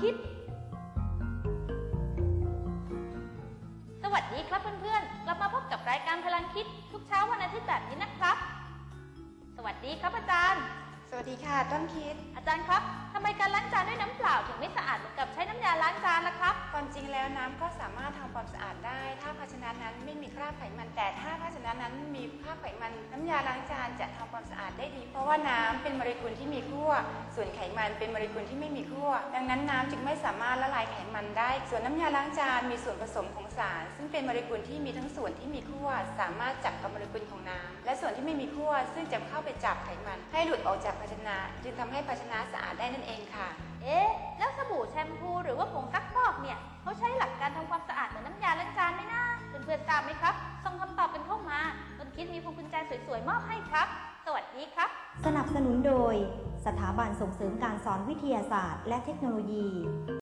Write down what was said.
คิด สวัสดีครับเพื่อนๆ กลับมาพบกับรายการพลังคิด ทุกเช้าวันอาทิตย์แบบนี้นะครับ สวัสดีครับอาจารย์ สวัสดีค่ะต้นคิด อาจารย์ครับทำไมการล้างจานด้วยน้ำเปล่าถึงไม่สะอาดเหมือนกับใช้น้ำยาล้างจานล่ะครับ ความจริงแล้วน้ำก็สามารถทำความสะอาดได้ ถ้าภาชนะนั้นไม่มีคราบไขมัน แต่ถ้าภาชนะนั้นมีคราบไขมันน้ำยา ล้างจานจะทำความสะอาดได้ดี เพราะว่าน้ำเป็นโมเลกุลที่มีขั้วส่วนไขมันเป็นโมเลกุลที่ไม่มีขั้วดังนั้นน้ำจึงไม่สามารถละลายไขมันได้ ส่วนน้ำยาล้างจานมีส่วนผสมของสาร ซึ่งเป็นโมเลกุลที่มีทั้งส่วนที่มีขั้วสามารถจับกับโมเลกุลของน้ำและส่วนที่ไม่มีขั้วซึ่งจะเข้าไปจับไขมัน ให้หลุดออกจากภาชนะ จึงทำให้ภาชนะสะอาดได้นั่นเอง ญแจสวยๆมอบให้ครับ สวัสดีครับ สนับสนุนโดย สถาบันส่งเสริมการสอนวิทยาศาสตร์ และเทคโนโลยี